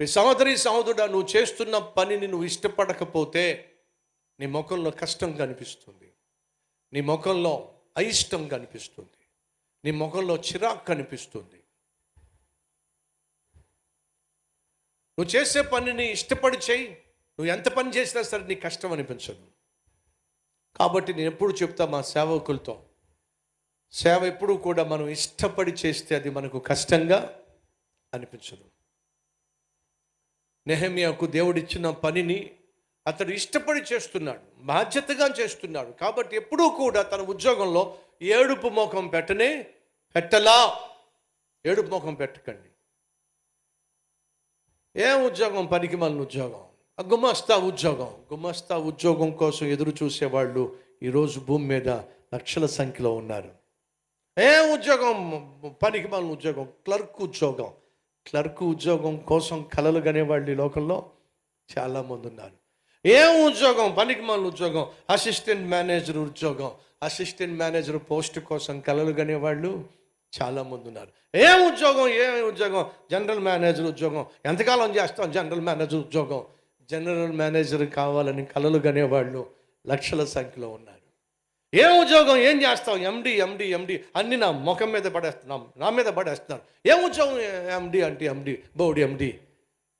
నీ సహోదరి సహోదరుడా నువ్వు చేస్తున్న పనిని నువ్వు ఇష్టపడకపోతే నీ ముఖంలో కష్టం కనిపిస్తుంది. నీ ముఖంలో అయిష్టం కనిపిస్తుంది. నీ ముఖంలో చిరాకు కనిపిస్తుంది. నువ్వు చేసే పనిని ఇష్టపడి చేయి. నువ్వు ఎంత పని చేసినా సరే నీకు కష్టం అనిపించదు. కాబట్టి నేను ఎప్పుడు చెప్తా మా సేవకులతో సేవ ఎప్పుడు కూడా మనం ఇష్టపడి చేస్తే అది మనకు కష్టంగా అనిపించదు. నెహమియాకు దేవుడిచ్చిన పనిని అతడు ఇష్టపడి చేస్తున్నాడు బాధ్యతగా చేస్తున్నాడు. కాబట్టి ఎప్పుడూ కూడా తన ఉద్యోగంలో ఏడుపు ముఖం పెట్టనే పెట్టలా. ఏడుపు ముఖం పెట్టకండి. ఏ ఉద్యోగం? పనికి మన ఉద్యోగం. ఆ గుమస్తా ఉద్యోగం. గుమస్తా ఉద్యోగం కోసం ఎదురు చూసేవాళ్ళు ఈరోజు భూమి మీద లక్షల సంఖ్యలో ఉన్నారు. ఏ ఉద్యోగం? పనికి మన ఉద్యోగం. క్లర్క్ ఉద్యోగం. క్లర్క్ ఉద్యోగం కోసం కలలు కనేవాళ్ళు ఈ లోకంలో చాలామంది ఉన్నారు. ఏం ఉద్యోగం? పనికి మన ఉద్యోగం. అసిస్టెంట్ మేనేజర్ ఉద్యోగం. అసిస్టెంట్ మేనేజర్ పోస్ట్ కోసం కలలు కనేవాళ్ళు చాలామంది ఉన్నారు. ఏం ఉద్యోగం? ఏ ఉద్యోగం? జనరల్ మేనేజర్ ఉద్యోగం. ఎంతకాలం చేస్తాం జనరల్ మేనేజర్ ఉద్యోగం? జనరల్ మేనేజర్ కావాలని కలలు కనేవాళ్ళు లక్షల సంఖ్యలో ఉన్నారు. ఏ ఉద్యోగం ఏం చేస్తావు? ఎండి ఎండి ఎండి అన్ని నా ముఖం మీద పడేస్తున్నాం. నా మీద పడేస్తున్నారు. ఏ ఉద్యోగం? ఎండి అంటే ఎండి బోడి ఎండి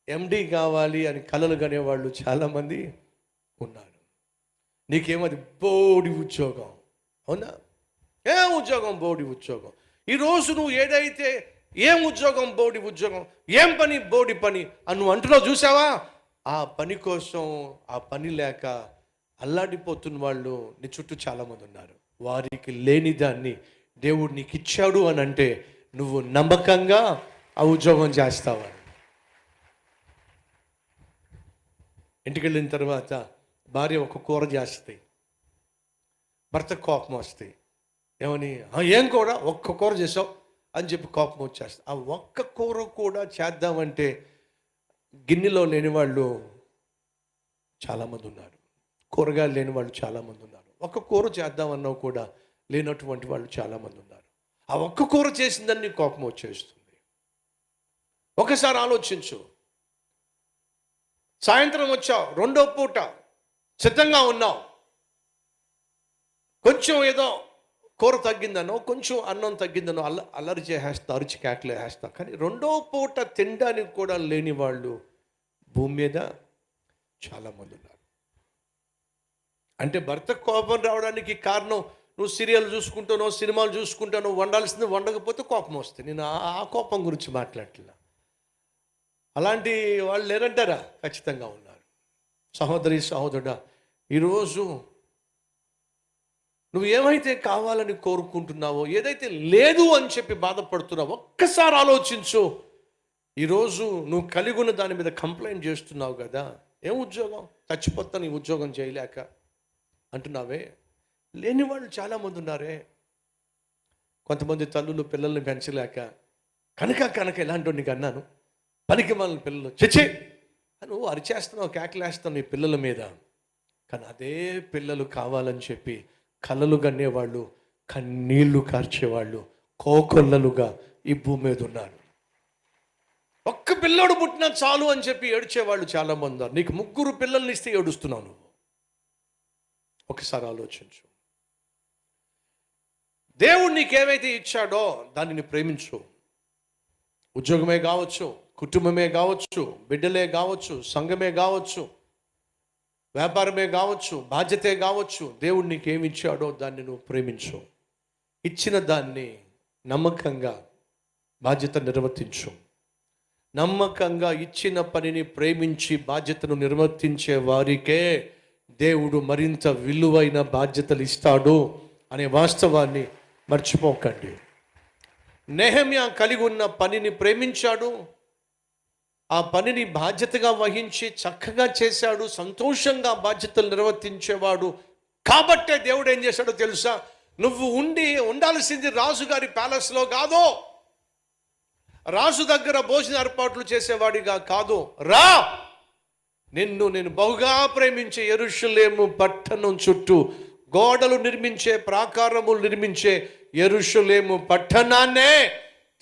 ఎండి కావాలి అని కలలు కనేవాళ్ళు చాలామంది ఉన్నారు. నీకేమది? బోడి ఉద్యోగం. అవునా? ఏ ఉద్యోగం? బోడి ఉద్యోగం. ఈరోజు నువ్వు ఏదైతే ఏం ఉద్యోగం? బోడి ఉద్యోగం. ఏం పని? బోడి పని అని నువ్వు అంటున్నావు చూసావా? ఆ పని కోసం ఆ పని లేక అల్లాడిపోతున్న వాళ్ళు నీ చుట్టూ చాలామంది ఉన్నారు. వారికి లేని దాన్ని దేవుడు నీకు ఇచ్చాడు అని అంటే నువ్వు నమ్మకంగా ఆ ఉద్యోగం చేస్తావని ఇంటికి వెళ్ళిన తర్వాత భార్య ఒక కూర చేస్తాయి భర్త కోపం వస్తాయి ఏమని? ఏం కూర? ఒక్క కూర చేసావు? అని చెప్పి కోపం వచ్చేస్తుంది. ఆ ఒక్క కూర కూడా చేద్దామంటే గిన్నెలో లేని వాళ్ళు చాలామంది ఉన్నారు. కూరగాయలు లేని వాళ్ళు చాలామంది ఉన్నారు. ఒక్క కూర చేద్దామన్నా కూడా లేనటువంటి వాళ్ళు చాలామంది ఉన్నారు. ఆ ఒక్క కూర చేసిందని కోపం వచ్చేస్తుంది. ఒకసారి ఆలోచించు. సాయంత్రం వచ్చావు రెండో పూట సిద్ధంగా ఉన్నావు. కొంచెం ఏదో కూర తగ్గిందనో కొంచెం అన్నం తగ్గిందనో అల్ల అల్లరి చేసేస్తా అరిచి కేకలు వేస్తా కానీ రెండో పూట తినడానికి కూడా లేని వాళ్ళు భూమి మీద చాలామంది ఉన్నారు. అంటే భర్త కోపం రావడానికి కారణం నువ్వు సీరియల్ చూసుకుంటానో సినిమాలు చూసుకుంటానో వండాల్సింది వండకపోతే కోపం వస్తుంది. నేను ఆ- కోపం గురించి మాట్లాడలే అలాంటి వాళ్ళు లేరంటారా? ఖచ్చితంగా ఉన్నారు. సహోదరి సహోదరుడా ఈరోజు నువ్వు ఏమైతే కావాలని కోరుకుంటున్నావో ఏదైతే లేదు అని చెప్పి బాధపడుతున్నావో ఒక్కసారి ఆలోచించు. ఈరోజు నువ్వు కలిగి ఉన్న దాని మీద కంప్లైంట్ చేస్తున్నావు కదా. ఏం ఉద్యోగం? చచ్చిపోతా నీ ఉద్యోగం చేయలేక. అంటున్నావే? లేని వాళ్ళు చాలామంది ఉన్నారే కొంతమంది తల్లులు పిల్లల్ని పెంచలేక కనుక కనుక ఇలాంటి నీకు అన్నాను పనికి మన పిల్లలు చచ్చే నువ్వు అరిచేస్తున్నావు కేకలేస్తావు నీ పిల్లల మీద. కానీ అదే పిల్లలు కావాలని చెప్పి కలలు గన్నేవాళ్ళు కన్నీళ్ళు కార్చేవాళ్ళు కోకొల్లలుగా ఈ భూమి మీద ఉన్నారు. ఒక్క పిల్లోడు పుట్టినా చాలు అని చెప్పి ఏడ్చేవాళ్ళు చాలామంది ఉన్నారు. నీకు ముగ్గురు పిల్లల్ని ఇస్తే ఏడుస్తున్నావు నువ్వు. ఒకసారి ఆలోచించు. దేవుడు నీకేమైతే ఇచ్చాడో దానిని ప్రేమించు. ఉద్యోగమే కావచ్చు కుటుంబమే కావచ్చు బిడ్డలే కావచ్చు సంఘమే కావచ్చు వ్యాపారమే కావచ్చు బాధ్యతే కావచ్చు దేవుడు నీకేమి ఇచ్చాడో దాన్ని నువ్వు ప్రేమించు. ఇచ్చిన దాన్ని నమ్మకంగా బాధ్యత నిర్వర్తించు. నమ్మకంగా ఇచ్చిన పనిని ప్రేమించి బాధ్యతను నిర్వర్తించే వారికే దేవుడు మరింత విలువైన బాధ్యతలు ఇస్తాడు అనే వాస్తవాన్ని మర్చిపోకండి. నెహమ్యా కలిగి ఉన్న పనిని ప్రేమించాడు. ఆ పనిని బాధ్యతగా వహించి చక్కగా చేశాడు సంతోషంగా బాధ్యతలు నిర్వర్తించేవాడు. కాబట్టే దేవుడు ఏం చేశాడో తెలుసా? నువ్వు ఉండి ఉండాల్సింది రాజుగారి ప్యాలెస్లో కాదు. రాజు దగ్గర భోజన ఏర్పాట్లు చేసేవాడిగా కాదు. రా! నిన్ను నేను బహుగా ప్రేమించే ఎరుషులేము పట్టణం చుట్టూ గోడలు నిర్మించే ప్రాకారములు నిర్మించే ఎరుషులేము పట్టణాన్నే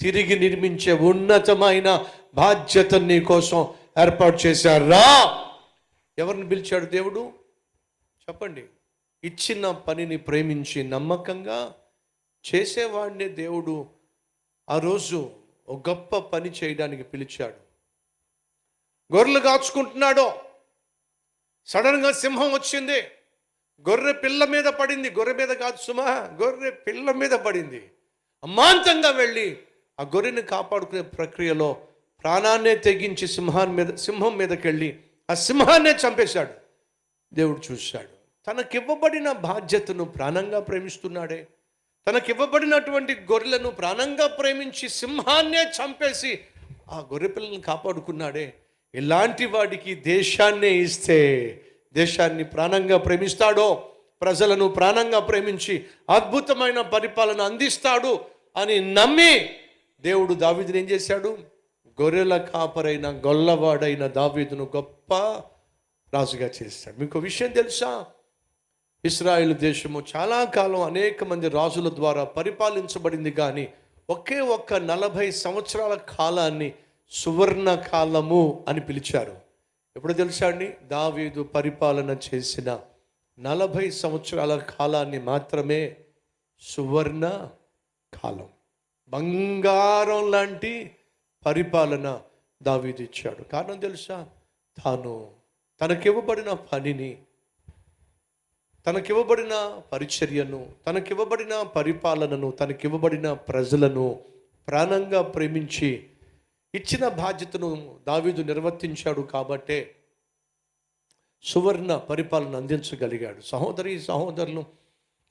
తిరిగి నిర్మించే ఉన్నతమైన బాధ్యత నీ కోసం ఏర్పాటు చేశారు. రా! ఎవరిని పిలిచాడు దేవుడు? చెప్పండి. ఇచ్చిన పనిని ప్రేమించి నమ్మకంగా చేసేవాడినే దేవుడు ఆ రోజు ఒక గొప్ప పని చేయడానికి పిలిచాడు. గొర్రెలు కాచుకుంటున్నాడో. సడన్గా సింహం వచ్చింది. గొర్రె పిల్ల మీద పడింది. గొర్రె మీద కాదు సుమా గొర్రె పిల్ల మీద పడింది. అమాంతంగా వెళ్ళి ఆ గొర్రెని కాపాడుకునే ప్రక్రియలో ప్రాణాన్నే తెగించి సింహాన్ని మీద సింహం మీదకి వెళ్ళి ఆ సింహాన్నే చంపేశాడు. దేవుడు చూశాడు. తనకివ్వబడిన బాధ్యతను ప్రాణంగా ప్రేమిస్తున్నాడే. తనకివ్వబడినటువంటి గొర్రెలను ప్రాణంగా ప్రేమించి సింహాన్నే చంపేసి ఆ గొర్రె పిల్లల్ని కాపాడుకున్నాడే. ఇలాంటి వాడికి దేశాన్నే ఇస్తే దేశాన్ని ప్రాణంగా ప్రేమిస్తాడో ప్రజలను ప్రాణంగా ప్రేమించి అద్భుతమైన పరిపాలన అందిస్తాడు అని నమ్మి దేవుడు దావీదుని ఏం చేశాడు? గొర్రెల కాపరైన గొల్లవాడైన దావీదును గొప్ప రాజుగా చేస్తాడు మీకు విషయం తెలుసా? ఇస్రాయేల్ దేశము చాలా కాలం అనేక మంది రాజుల ద్వారా పరిపాలించబడింది కానీ ఒకే ఒక్క నలభై సంవత్సరాల కాలాన్ని సువర్ణ కాలము అని పిలిచారు. ఎప్పుడు తెలుసా అండి? దావీదు పరిపాలన చేసిన నలభై సంవత్సరాల కాలాన్ని మాత్రమే సువర్ణ కాలం బంగారం లాంటి పరిపాలన దావీదు ఇచ్చాడు. కారణం తెలుసా? తాను తనకివ్వబడిన పనిని తనకివ్వబడిన పరిచర్యను తనకివ్వబడిన పరిపాలనను తనకివ్వబడిన ప్రజలను ప్రాణంగా ప్రేమించి ఇచ్చిన బాధ్యతను దావీదు నిర్వర్తించాడు కాబట్టే సువర్ణ పరిపాలన అందించగలిగాడు. సహోదరి సహోదరులు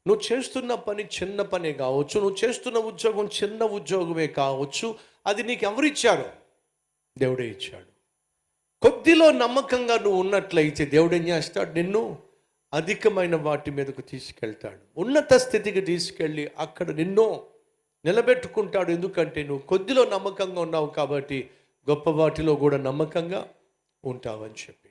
నువ్వు చేస్తున్న పని చిన్న పనే కావచ్చు నువ్వు చేస్తున్న ఉద్యోగం చిన్న ఉద్యోగమే కావచ్చు అది నీకు ఎవరిచ్చాడు దేవుడే ఇచ్చాడు. కొద్దిలో నమ్మకంగా నువ్వు ఉన్నట్లయితే దేవుడు ఏం చేస్తాడు? నిన్ను అధికమైన వాటి మీదకు తీసుకెళ్తాడు. ఉన్నత స్థితికి తీసుకెళ్ళి అక్కడ నిన్నో నిలబెట్టుకుంటాడు. ఎందుకంటే నువ్వు కొద్దిలో నమ్మకంగా ఉన్నావు కాబట్టి గొప్ప వాటిలో కూడా నమ్మకంగా ఉంటావని చెప్పి.